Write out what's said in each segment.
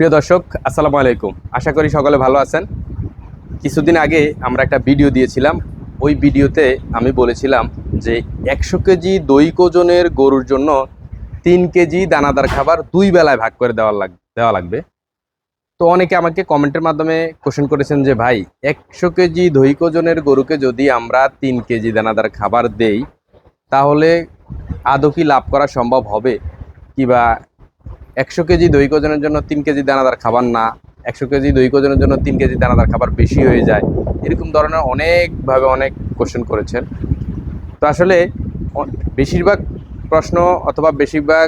প্রিয় দর্শক, আসসালামু আলাইকুম। আশা করি সকলে ভালো আছেন। কিছুদিন আগে আমরা একটা ভিডিও দিয়েছিলাম। ওই ভিডিওতে আমি বলেছিলাম যে একশো কেজি দই ওজনের গরুর জন্য তিন কেজি দানাদার খাবার দুই বেলায় ভাগ করে দেওয়া লাগ দেওয়া লাগবে। তো অনেকে আমাকে কমেন্টের মাধ্যমে কোশ্চেন করেছেন যে, ভাই, একশো কেজি দই ওজনের গরুকে যদি আমরা তিন কেজি দানাদার খাবার দেই, তাহলে আদৌ কি লাভ করা সম্ভব হবে? কিবা একশো কেজি দই ওজনের জন্য তিন কেজি দানাদার খাবার না, একশো কেজি দই ওজনের জন্য তিন কেজি দানাদার খাবার বেশি হয়ে যায়। এরকম ধরনের অনেকভাবে অনেক কোশ্চেন করেছেন। তো আসলে বেশিরভাগ প্রশ্ন অথবা বেশিরভাগ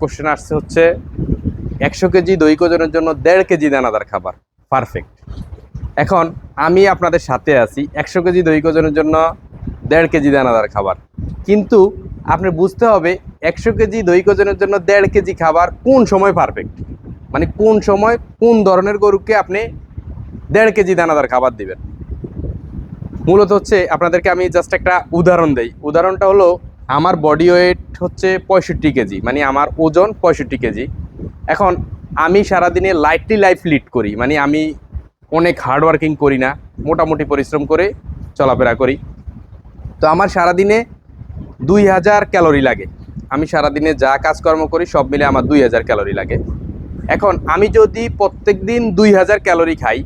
কোশ্চেন আসছে হচ্ছে, একশো কেজি দই ওজনের জন্য দেড় কেজি দানাদার খাবার পারফেক্ট এখন আমি আপনাদের সাথে আছি, একশো কেজি দই ওজনের জন্য দেড় কেজি দানাদার খাবার। কিন্তু আপনি বুঝতে হবে একশো কেজি দই ওজনের জন্য দেড় কেজি খাবার কোন সময় পারফেক্ট মানে কোন সময় কোন ধরনের গরুকে আপনি দেড় কেজি দানাদার খাবার দিবেন? মূলত হচ্ছে আপনাদেরকে আমি জাস্ট একটা উদাহরণ দেই। উদাহরণটা হলো, আমার বডি ওয়েট হচ্ছে পঁয়ষট্টি কেজি মানে আমার ওজন পঁয়ষট্টি কেজি। এখন আমি সারাদিনে লাইটলি লাইফ লিড করি মানে আমি অনেক হার্ড ওয়ার্কিং করি না, মোটামুটি পরিশ্রম করে চলাফেরা করি। তো আমার সারাদিনে দুই হাজার ক্যালোরি লাগে। আমি সারাদিনে যা কাজকর্ম করি, সব মিলে আমার দুই হাজার ক্যালোরি লাগে। এখন আমি যদি প্রত্যেক দিন দুই হাজার ক্যালোরি খাই,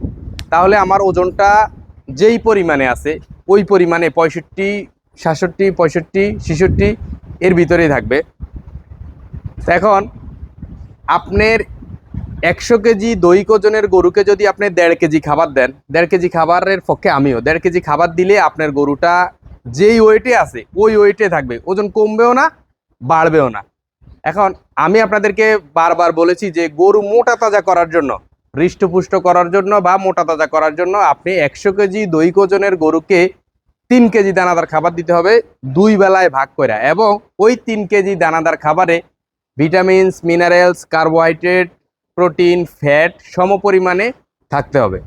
তাহলে আমার ওজনটা যেই পরিমাণে আছে, ওই পরিমাণে পঁয়ষট্টি, সাতষট্টি, পঁয়ষট্টি, ছেষট্টি, এর ভিতরেই থাকবে। এখন আপনার একশো কেজি দই ওজনের গরুকে যদি আপনি দেড় কেজি খাবার দেন, দেড় কেজি খাবারের পক্ষে আমিও, দেড় কেজি খাবার দিলে আপনার গরুটা যেই ওয়েটে আছে, ওই ওয়েটে থাকবে। ওজন কমবেও না বাড়বেও না। এখন আমি আপনাদেরকে বারবার বলেছি যে গরু মোটা তাজা করার জন্য, হৃষ্টপুষ্ট করার জন্য বা মোটা তাজা করার জন্য আপনি একশো কেজি দই ওজনের গরুকে তিন কেজি দানাদার খাবার দিতে হবে, দুই বেলায় ভাগ করে এবং ওই তিন কেজি দানাদার খাবারে vitamins, minerals, carbohydrate, protein, fat সম পরিমাণে থাকতে হবে।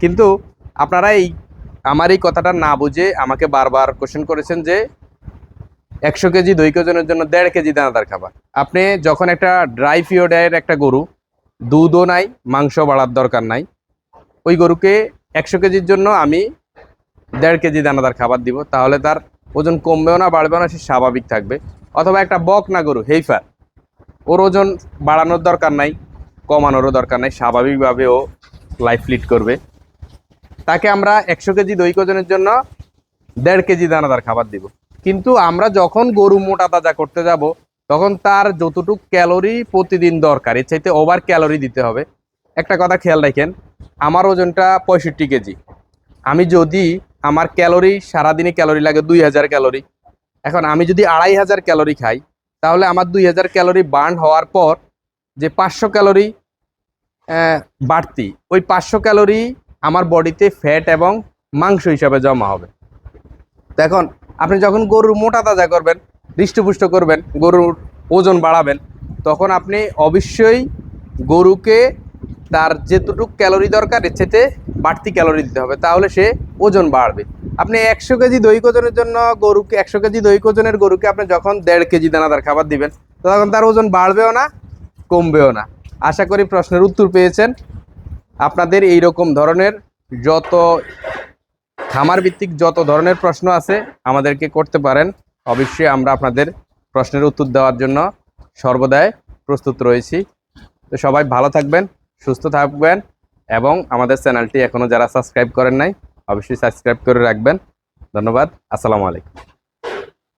কিন্তু আপনারা এই, আমার এই কথাটা না বুঝে আমাকে বারবার কোশ্চেন করেছেন যে একশো কেজি, দই ওজনের জন্য দেড় কেজি দানাদার খাবার। আপনি যখন একটা ড্রাই ফিওডায়ের একটা গরু, দুধও নাই মাংস বাড়ার দরকার নাই, ওই গরুকে একশো কেজির জন্য আমি দেড় কেজি দানাদার খাবার দিব, তাহলে তার ওজন কমবেও না, বাড়বেও না, সে স্বাভাবিক থাকবে। অথবা একটা বক না গরু, হেইফার, ওর ওজন বাড়ানোর দরকার নাই, কমানোরও দরকার নাই, স্বাভাবিকভাবে ও লাইফ লিড করবে। তাকে আমরা একশো কেজি, দই ওজনের জন্য দেড় কেজি দানাদার খাবার দিব। কিন্তু আমরা যখন গরু মোটা তাজা করতে যাব, তখন তার যতটুকু ক্যালোরি প্রতিদিন দরকার, এর চাইতে ওভার ক্যালোরি দিতে হবে। একটা কথা খেয়াল রাখেন, আমার ওজনটা পঁয়ষট্টি কেজি। আমি যদি আমার ক্যালোরি, সারাদিনে ক্যালোরি লাগে দুই হাজার ক্যালোরি, এখন আমি যদি আড়াই হাজার ক্যালোরি খাই, তাহলে আমার দুই হাজার ক্যালোরি বার্ন হওয়ার পর যে পাঁচশো ক্যালোরি বাড়তি, ওই পাঁচশো ক্যালোরি আমার বডিতে ফ্যাট এবং মাংস হিসাবে জমা হবে। তো এখন আপনি যখন গরুর মোটা তাজা করবেন হৃষ্টপুষ্ট করবেন, গরুর ওজন বাড়াবেন, তখন আপনি অবশ্যই গরুকে তার যেটুকু ক্যালোরি দরকার, এর বাড়তি ক্যালোরি দিতে হবে, তাহলে সে ওজন বাড়বে। আপনি একশো কেজি দই ওজনের জন্য গরুকে, একশো কেজি দই ওজনের গরুকে আপনি যখন দেড় কেজি দানাদার খাবার দিবেন, তখন তার ওজন বাড়বেও না, কমবেও না। আশা করি প্রশ্নের উত্তর পেয়েছেন। আপনাদের এই রকম ধরনের যত খামার ভিত্তিক যত ধরনের প্রশ্ন আছে আমাদেরকে করতে পারেন। অবশ্যই আমরা আপনাদের প্রশ্নের উত্তর দেওয়ার জন্য সর্বদাই প্রস্তুত রয়েছি। তো সবাই ভালো থাকবেন, সুস্থ থাকবেন এবং আমাদের চ্যানেলটি এখনও যারা সাবস্ক্রাইব করেন নাই, অবশ্যই সাবস্ক্রাইব করে রাখবেন। ধন্যবাদ, আসসালামু আলাইকুম।